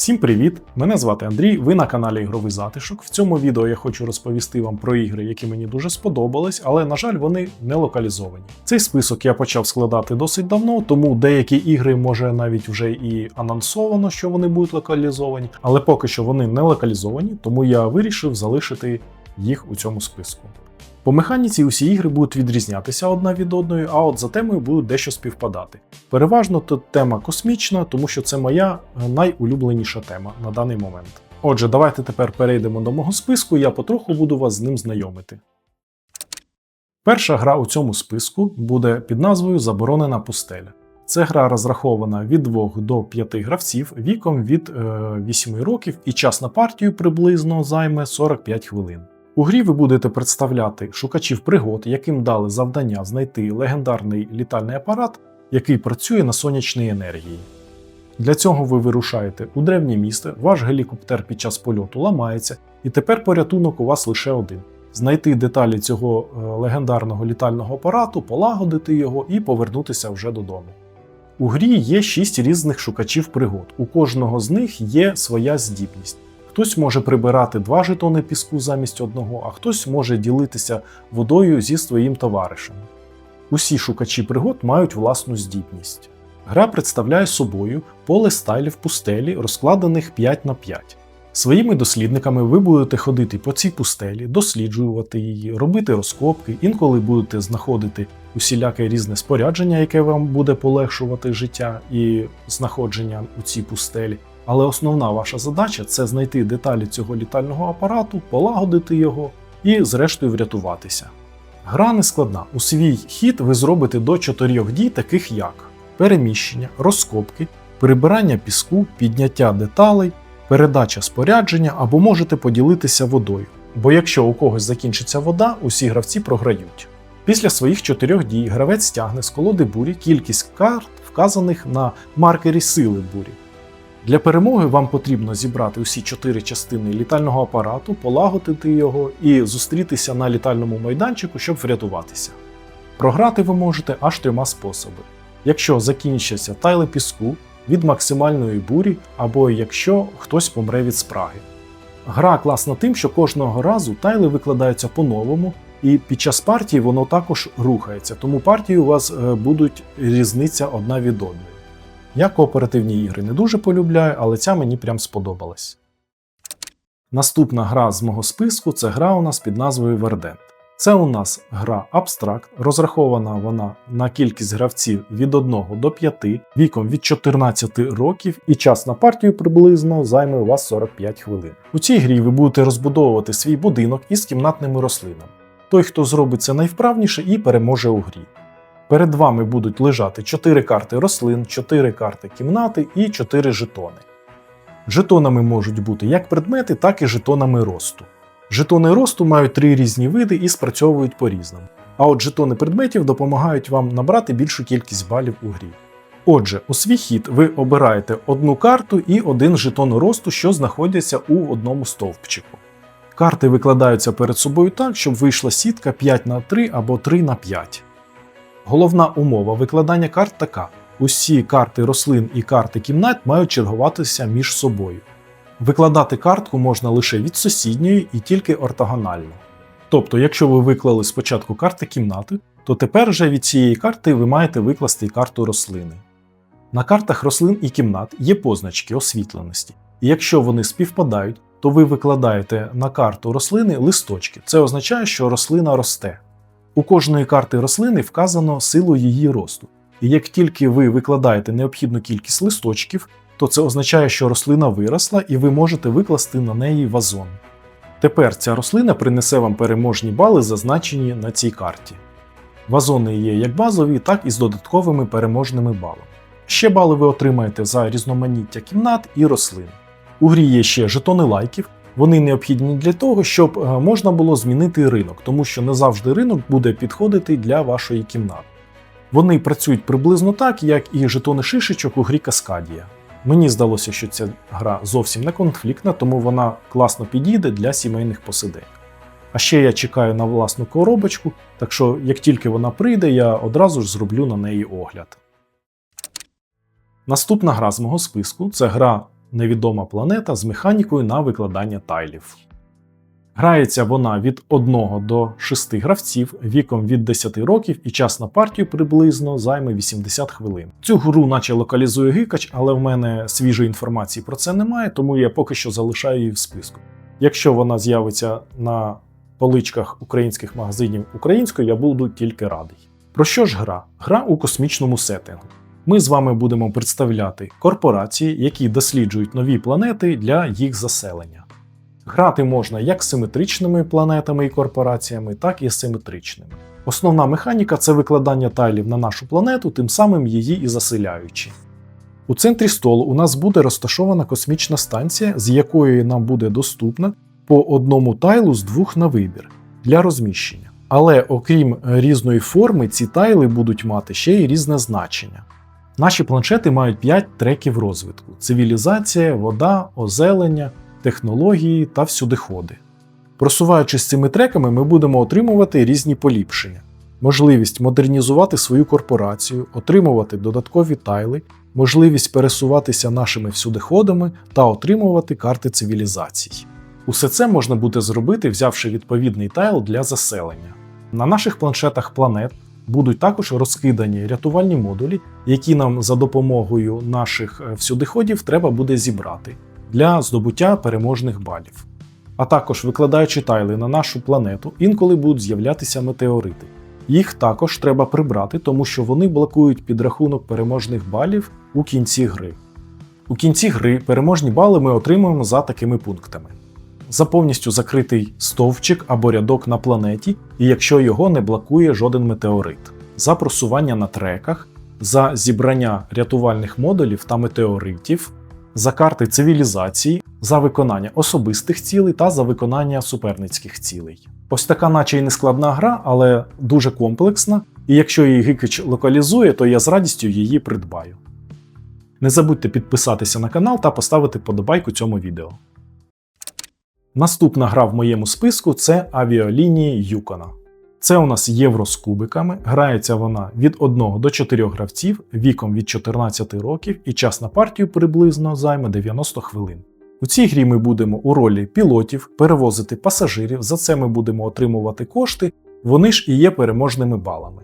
Всім привіт! Мене звати Андрій. Ви на каналі Ігровий Затишок. В цьому відео я хочу розповісти вам про ігри, які мені дуже сподобались, але на жаль, вони не локалізовані. Цей список я почав складати досить давно, тому деякі ігри може навіть вже і анонсовано, що вони будуть локалізовані, але поки що вони не локалізовані, тому я вирішив залишити їх у цьому списку. По механіці усі ігри будуть відрізнятися одна від одної, а от за темою будуть дещо співпадати. Переважно тут тема космічна, тому що це моя е, найулюбленіша тема на даний момент. Отже, давайте тепер перейдемо до мого списку, я потроху буду вас з ним знайомити. Перша гра у цьому списку буде під назвою Заборонена пустеля. Це гра розрахована від 2 до 5 гравців віком від е, 8 років, і час на партію приблизно займе 45 хвилин. У грі ви будете представляти шукачів пригод, яким дали завдання знайти легендарний літальний апарат, який працює на сонячній енергії. Для цього ви вирушаєте у древнє місто, ваш гелікоптер під час польоту ламається, і тепер порятунок у вас лише один: знайти деталі цього е, легендарного літального апарату, полагодити його і повернутися вже додому. У грі є 6 різних шукачів пригод. У кожного з них є своя здібність. Хтось може прибирати два жетони піску замість одного, а хтось може ділитися водою зі своїм товаришем. Усі шукачі пригод мають власну здібність. Гра представляє собою поле стайлів пустелі, розкладених 5 на 5. Своїми дослідниками ви будете ходити по цій пустелі, досліджувати її, робити розкопки, інколи будете знаходити усіляке різне спорядження, яке вам буде полегшувати життя і знаходження у цій пустелі. Але основна ваша задача це знайти деталі цього літального апарату, полагодити його і, зрештою, врятуватися. Гра не складна. У свій хід ви зробите до чотирьох дій, таких як переміщення, розкопки, прибирання піску, підняття деталей, передача спорядження або можете поділитися водою. Бо якщо у когось закінчиться вода, усі гравці програють. Після своїх чотирьох дій гравець стягне з колоди бурі кількість карт, вказаних на маркері сили бурі. Для перемоги вам потрібно зібрати усі чотири частини літального апарату, полагодити його і зустрітися на літальному майданчику, щоб врятуватися. Програти ви можете аж трьома способами: якщо закінчаться тайли піску від максимальної бурі, або якщо хтось помре від спраги. Гра класна тим, що кожного разу тайли викладаються по-новому, і під час партії воно також рухається, тому партії у вас е, будуть різниця одна від одної. Я кооперативні ігри не дуже полюбляю, але ця мені прям сподобалась. Наступна гра з мого списку це гра у нас під назвою Verdant. Це у нас гра абстракт, розрахована вона на кількість гравців від 1 до 5, віком від 14 років, і час на партію приблизно займе у вас 45 хвилин. У цій грі ви будете розбудовувати свій будинок із кімнатними рослинами. Той, хто зробить це найвправніше і переможе у грі. Перед вами будуть лежати 4 карти рослин, 4 карти кімнати і 4 жетони. Жетонами можуть бути як предмети, так і жетонами росту. Жетони росту мають три різні види і спрацьовують по-різному. А от жетони предметів допомагають вам набрати більшу кількість балів у грі. Отже, у свій хід ви обираєте одну карту і один жетон росту, що знаходяться у одному стовпчику. Карти викладаються перед собою так, щоб вийшла сітка 5 на 3 або 3 на 5. Головна умова викладання карт така: усі карти рослин і карти кімнат мають чергуватися між собою. Викладати картку можна лише від сусідньої і тільки ортогонально. Тобто, якщо ви виклали спочатку карти кімнати, то тепер вже від цієї карти ви маєте викласти і карту рослини. На картах рослин і кімнат є позначки освітленості, і якщо вони співпадають, то ви викладаєте на карту рослини листочки. Це означає, що рослина росте. У кожної карти рослини вказано силу її росту. І як тільки ви викладаєте необхідну кількість листочків, то це означає, що рослина виросла і ви можете викласти на неї вазон. Тепер ця рослина принесе вам переможні бали, зазначені на цій карті. Вазони є як базові, так і з додатковими переможними балами. Ще бали ви отримаєте за різноманіття кімнат і рослин. У грі є ще жетони лайків, вони необхідні для того, щоб е, можна було змінити ринок, тому що не завжди ринок буде підходити для вашої кімнати. Вони працюють приблизно так, як і жетони шишечок у грі Каскадія. Мені здалося, що ця гра зовсім не конфліктна, тому вона класно підійде для сімейних посидень. А ще я чекаю на власну коробочку, так що як тільки вона прийде, я одразу ж зроблю на неї огляд. Наступна гра з мого списку це гра невідома планета з механікою на викладання тайлів. Грається вона від 1 до 6 гравців віком від 10 років і час на партію приблизно займе 80 хвилин. Цю гру наче локалізує гикач, але в мене свіжої інформації про це немає, тому я поки що залишаю її в списку. Якщо вона з'явиться на поличках українських магазинів українською, я буду тільки радий. Про що ж гра? Гра у космічному сеттингу. Ми з вами будемо представляти корпорації, які досліджують нові планети для їх заселення. Грати можна як симетричними планетами і корпораціями, так і симетричними. Основна механіка це викладання тайлів на нашу планету, тим самим її і заселяючи. У центрі столу у нас буде розташована космічна станція, з якої нам буде доступна по одному тайлу з двох на вибір для розміщення. Але окрім різної форми, ці тайли будуть мати ще й різне значення. Наші планшети мають 5 треків розвитку: цивілізація, вода, озелення, технології та всюдиходи. Просуваючись цими треками, ми будемо отримувати різні поліпшення, можливість модернізувати свою корпорацію, отримувати додаткові тайли, можливість пересуватися нашими всюдиходами та отримувати карти цивілізацій. Усе це можна буде зробити, взявши відповідний тайл для заселення. На наших планшетах планет будуть також розкидані рятувальні модулі, які нам за допомогою наших е, всюдиходів треба буде зібрати для здобуття переможних балів. А також викладаючи тайли на нашу планету, інколи будуть з'являтися метеорити. Їх також треба прибрати, тому що вони блокують підрахунок переможних балів у кінці гри. У кінці гри переможні бали ми отримуємо за такими пунктами: за повністю закритий стовпчик або рядок на планеті, і якщо його не блокує жоден метеорит, за просування на треках, за зібрання рятувальних модулів та метеоритів, за карти цивілізації, за виконання особистих цілей та за виконання суперницьких цілей. Ось така, наче й нескладна гра, але дуже комплексна, і якщо її Гикич локалізує, то я з радістю її придбаю. Не забудьте підписатися на канал та поставити подобайку цьому відео. Наступна гра в моєму списку це авіалінії Юкона. Це у нас євро з кубиками. Грається вона від 1 до 4 гравців віком від 14 років, і час на партію приблизно займе 90 хвилин. У цій грі ми будемо у ролі пілотів перевозити пасажирів, за це ми будемо отримувати кошти, вони ж і є переможними балами.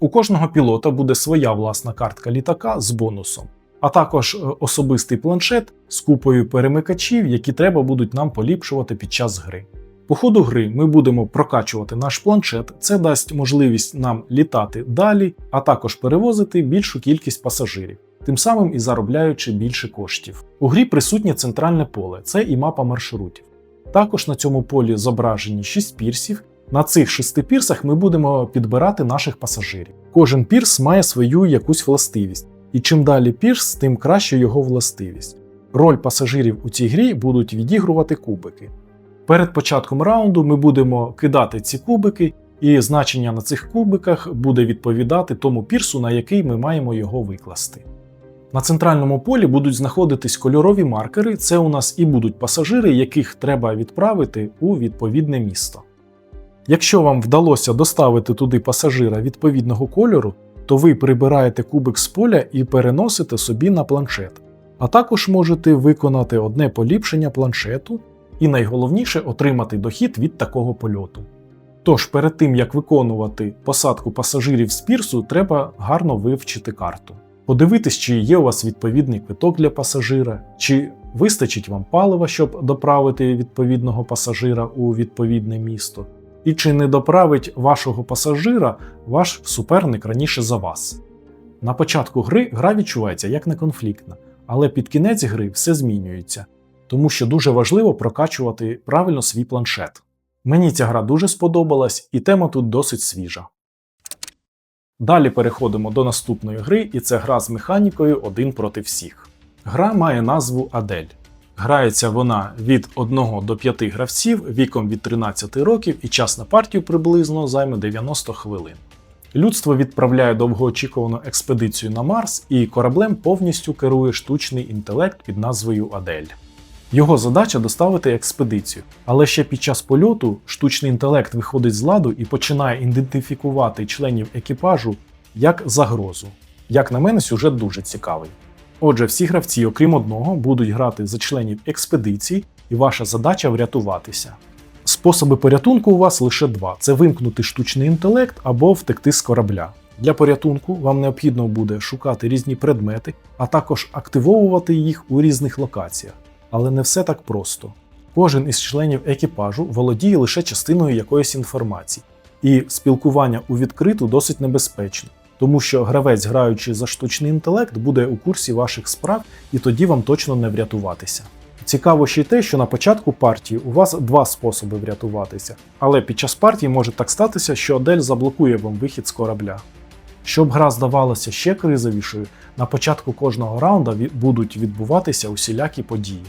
У кожного пілота буде своя власна картка літака з бонусом, а також е, особистий планшет з купою перемикачів, які треба будуть нам поліпшувати під час гри. По ходу гри ми будемо прокачувати наш планшет, це дасть можливість нам літати далі, а також перевозити більшу кількість пасажирів, тим самим і заробляючи більше коштів. У грі присутнє центральне поле, це і мапа маршрутів. Також на цьому полі зображені 6 пірсів. На цих шести пірсах ми будемо підбирати наших пасажирів. Кожен пірс має свою якусь властивість, і чим далі пірс, тим краще його властивість. Роль пасажирів у цій грі будуть відігрувати кубики. Перед початком раунду ми будемо кидати ці кубики, і значення на цих кубиках буде відповідати тому пірсу, на який ми маємо його викласти. На центральному полі будуть знаходитись кольорові маркери, це у нас і будуть пасажири, яких треба відправити у відповідне місто. Якщо вам вдалося доставити туди пасажира відповідного кольору, то ви прибираєте кубик з поля і переносите собі на планшет. А також можете виконати одне поліпшення планшету і найголовніше отримати дохід від такого польоту. Тож перед тим як виконувати посадку пасажирів з пірсу, треба гарно вивчити карту. Подивитись, чи є у вас відповідний квиток для пасажира, чи вистачить вам палива, щоб доправити відповідного пасажира у відповідне місто, і чи не доправить вашого пасажира ваш суперник раніше за вас. На початку гри гра відчувається як неконфліктна, але під кінець гри все змінюється, тому що дуже важливо прокачувати правильно свій планшет. Мені ця гра дуже сподобалась, і тема тут досить свіжа. Далі переходимо до наступної гри, і це гра з механікою один проти всіх. Гра має назву Адель. Грається вона від 1 до 5 гравців віком від 13 років, і час на партію приблизно займе 90 хвилин. Людство відправляє довгоочікувану експедицію на Марс, і кораблем повністю керує штучний інтелект під назвою Адель. Його задача доставити експедицію, але ще під час польоту штучний інтелект виходить з ладу і починає ідентифікувати членів екіпажу як загрозу. Як на мене, сюжет дуже цікавий. Отже, всі гравці, окрім одного, будуть грати за членів експедиції, і ваша задача врятуватися. Способи порятунку у вас лише два: це вимкнути штучний інтелект або втекти з корабля. Для порятунку вам необхідно буде шукати різні предмети, а також активовувати їх у різних локаціях. Але не все так просто. Кожен із членів екіпажу володіє лише частиною якоїсь інформації, і спілкування у відкриту досить небезпечно, тому що гравець, граючи за штучний інтелект, буде у курсі ваших справ, і тоді вам точно не врятуватися. Цікаво ще й те, що на початку партії у вас два способи врятуватися, але під час партії може так статися, що Адель заблокує вам вихід з корабля. Щоб гра здавалася ще кризовішою, на початку кожного раунда будуть відбуватися усілякі події.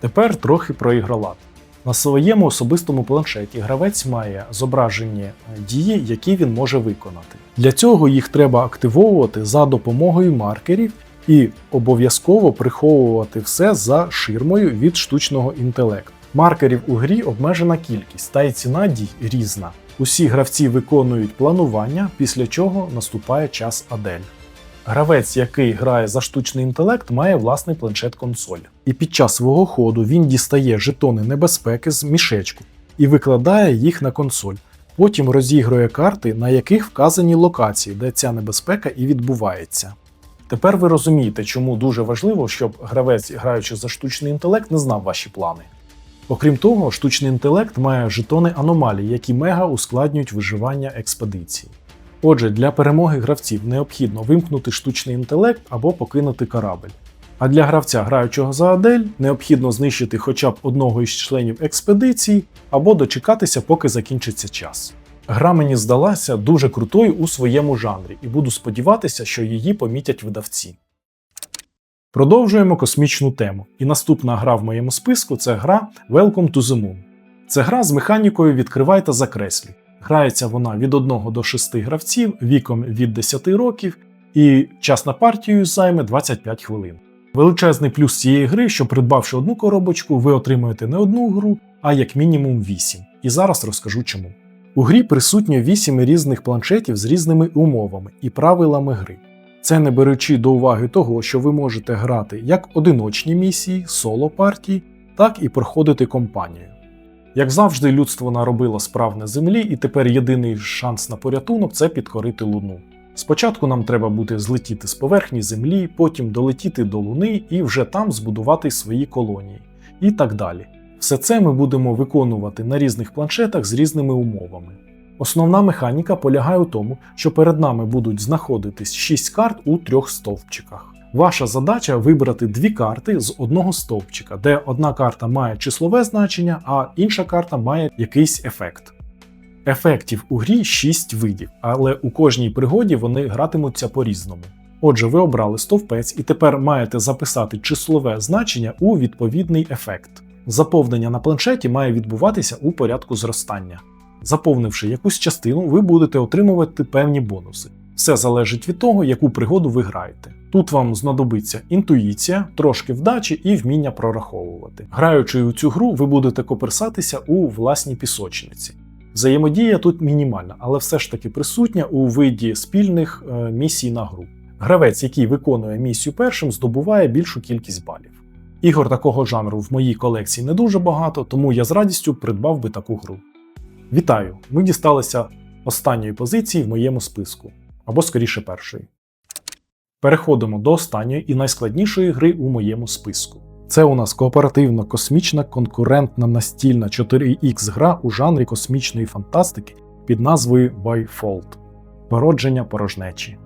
Тепер трохи про ігролад. На своєму особистому планшеті гравець має зображені е, дії, які він може виконати. Для цього їх треба активовувати за допомогою маркерів і обов'язково приховувати все за ширмою від штучного інтелекту. Маркерів у грі обмежена кількість, та й ціна дій різна. Усі гравці виконують планування, після чого наступає час Адель. Гравець, який грає за штучний інтелект, має власний планшет-консоль. І під час свого ходу він дістає жетони небезпеки з мішечку і викладає їх на консоль. Потім розігрує карти, на яких вказані локації, де ця небезпека і відбувається. Тепер ви розумієте, чому дуже важливо, щоб гравець, граючи за штучний інтелект, не знав ваші плани. Окрім того, штучний інтелект має жетони аномалій, які мега ускладнюють виживання експедиції. Отже, для перемоги гравців необхідно вимкнути штучний інтелект або покинути корабль. А для гравця, граючого за Адель, необхідно знищити хоча б одного із членів експедиції або дочекатися, поки закінчиться час. Гра мені здалася дуже крутою у своєму жанрі, і буду сподіватися, що її помітять видавці. Продовжуємо космічну тему. І наступна гра в моєму списку це гра Welcome to the Moon. Це гра з механікою відкривай та закреслюй. Грається вона від 1 до 6 гравців віком від 10 років, і час на партію займе 25 хвилин. Величезний плюс цієї гри, що придбавши одну коробочку, ви отримуєте не одну гру, а як мінімум 8. І зараз розкажу чому. У грі присутньо 8 різних планшетів з різними умовами і правилами гри. Це не беручи до уваги того, що ви можете грати як одиночні місії, соло партії, так і проходити компанію. Як завжди, людство наробило справ на землі, і тепер єдиний шанс на порятунок це підкорити Луну. Спочатку нам треба буде злетіти з поверхні Землі, потім долетіти до Луни і вже там збудувати свої колонії. І так далі. Все це ми будемо виконувати на різних планшетах з різними умовами. Основна механіка полягає у тому, що перед нами будуть знаходитись 6 карт у трьох стовпчиках. Ваша задача вибрати дві карти з одного стовпчика, де одна карта має числове значення, а інша карта має якийсь ефект. Ефектів у грі 6 видів, але у кожній пригоді вони гратимуться по-різному. Отже, ви обрали стовпець і тепер маєте записати числове значення у відповідний ефект. Заповнення на планшеті має відбуватися у порядку зростання. Заповнивши якусь частину, ви будете отримувати певні бонуси. Все залежить від того, яку пригоду ви граєте. Тут вам знадобиться інтуїція, трошки вдачі і вміння прораховувати. Граючи у цю гру, ви будете коперсатися у власній пісочниці. Взаємодія тут мінімальна, але все ж таки присутня у виді спільних е, місій на гру. Гравець, який виконує місію першим, здобуває більшу кількість балів. Ігор такого жанру в моїй колекції не дуже багато, тому я з радістю придбав би таку гру. Вітаю! Ми дісталися останньої позиції в моєму списку, або скоріше першої. Переходимо до останньої і найскладнішої гри у моєму списку. Це у нас кооперативно-космічна конкурентна настільна 4X гра у жанрі космічної фантастики під назвою Byfold Породження порожнечі.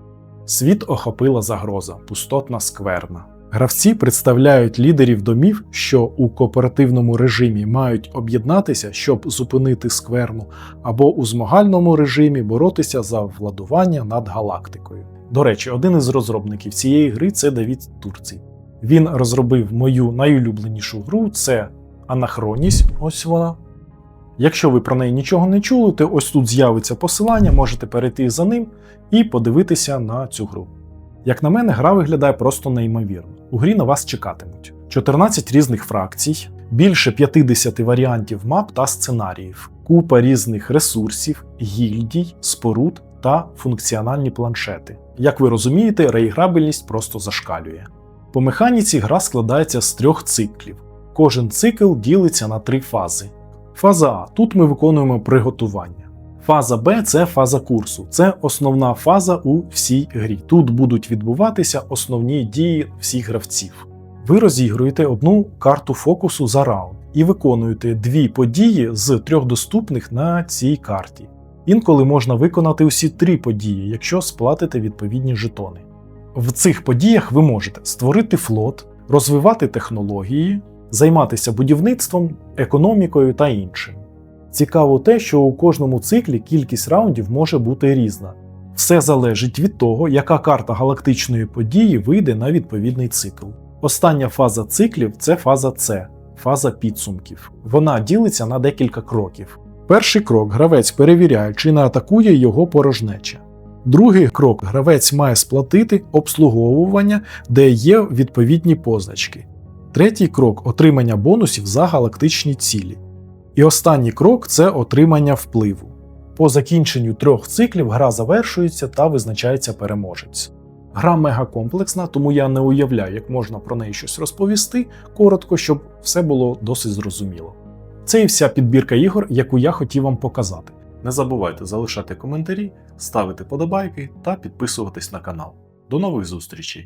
Світ охопила загроза, пустотна скверна. Гравці представляють лідерів домів, що у кооперативному режимі мають об'єднатися, щоб зупинити скверну, або у змагальному режимі боротися за владування над галактикою. До речі, один із розробників цієї гри це Давід Турцій. Він розробив мою найулюбленішу гру це Анахроність. Ось вона. Якщо ви про неї нічого не чули, то ось тут з'явиться посилання, можете перейти за ним і подивитися на цю гру. Як на мене, гра виглядає просто неймовірно. У грі на вас чекатимуть 14 різних фракцій, більше 50 варіантів мап та сценаріїв, купа різних ресурсів, гільдій, споруд та функціональні планшети. Як ви розумієте, реіграбельність просто зашкалює. По механіці гра складається з трьох циклів. Кожен цикл ділиться на три фази. Фаза А тут ми виконуємо приготування. Фаза Б це фаза курсу. Це основна фаза у всій грі. Тут будуть відбуватися основні дії всіх гравців. Ви розігруєте одну карту фокусу за раунд і виконуєте дві події з трьох доступних на цій карті. Інколи можна виконати усі три події, якщо сплатите відповідні жетони. В цих подіях ви можете створити флот, розвивати технології, займатися будівництвом, економікою та іншим. Цікаво те, що у кожному циклі кількість раундів може бути різна. Все залежить від того, яка карта галактичної події вийде на відповідний цикл. Остання фаза циклів це фаза С, фаза підсумків. Вона ділиться на декілька кроків. Перший крок гравець перевіряє, чи не атакує його порожнеча. Другий крок гравець має сплатити обслуговування, де є відповідні позначки. Третій крок отримання бонусів за галактичні цілі. І останній крок це отримання впливу. По закінченню трьох циклів гра завершується та визначається переможець. Гра мегакомплексна, тому я не уявляю, як можна про неї щось розповісти коротко, щоб все було досить зрозуміло. Це і вся підбірка ігор, яку я хотів вам показати. Не забувайте залишати коментарі, ставити подобайки та підписуватись на канал. До нових зустрічей!